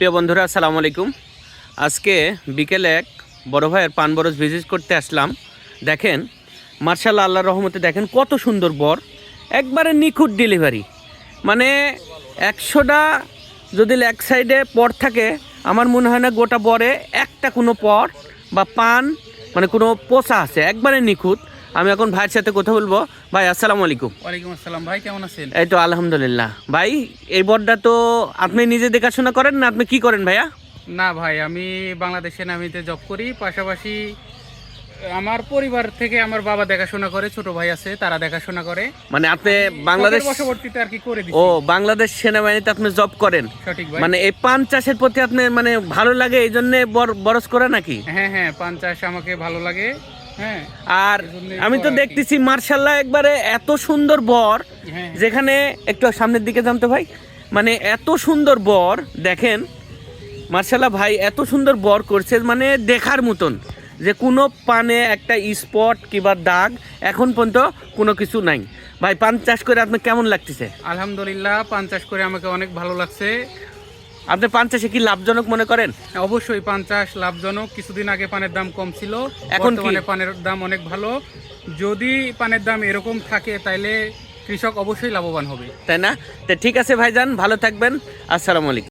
প্রিয় বন্ধুরা, আসসালামু আলাইকুম। আজকে বিকেলে এক, বড় ভাইয়ের পান বরজ ভিজিট করতে আসলাম। দেখেন, মার্শাল্লাহ আল্লাহ রহমতে দেখেন কত সুন্দর বর। একবারে নিখুঁত ডেলিভারি মানে একশোটা যদি এক সাইডে পর থাকে, আমার মনে হয় না গোটা বরে একটা কোনো পর বা পান মানে কোনো পোষা আছে, একবারে নিখুঁত। আমি এখন ভাইয়ের সাথে কথা বলব। ভাই আসসালামু আলাইকুম। ওয়ালাইকুম আসসালাম। ভাই কেমন আছেন? এই তো আলহামদুলিল্লাহ। ভাই এই বরটা তো আপনি নিজে দেখাশোনা করেন না আপনি কি করেন ভাইয়া? না ভাই আমি বাংলাদেশ সেনাবাহিনীতে জব করি। পাশাপাশি আমার পরিবার থেকে আমার বাবা দেখাশোনা করে ছোট ভাই আছে তারা দেখাশোনা করে। মানে আপনি বাংলাদেশ বশবর্তীতে আর কি করে ও বাংলাদেশ সেনাবাহিনীতে আপনি জব করেন? সঠিক ভাই। মানে এই পান চাষের প্রতি আপনি মানে ভালো লাগে এই জন্য বরস করে নাকি? হ্যাঁ হ্যাঁ পান চাষ আমাকে ভালো লাগে। আর আমি তো। দেখতেছি মার্শাল্লাহ একবারে এত সুন্দর বর। হ্যাঁ। যেখানে একটু সামনের দিকে জানতে ভাই। মানে এত সুন্দর বর দেখেন। মার্শাল্লাহ ভাই এত সুন্দর বর করছে মানে দেখার মতন যে কোনো পানে একটা স্পট কিংবা দাগ এখন পর্যন্ত কোনো কিছু নাই। ভাই পান চাষ করে আপনার কেমন লাগতেছে? আলহামদুলিল্লাহ পান চাষ করে আমাকে অনেক ভালো লাগছে। আপনি পান চাষে কি লাভজনক মনে করেন? অবশ্যই পান চাষ লাভজনক। কিছুদিন আগে পানের দাম কম ছিল। এখন? বর্তমানে পানের দাম অনেক ভালো। যদি পানের দাম এরকম থাকে তাইলে কৃষক অবশ্যই লাভবান হবে। তাই না? তো ঠিক আছে ভাইজান ভালো থাকবেন। আসসালামু আলাইকুম।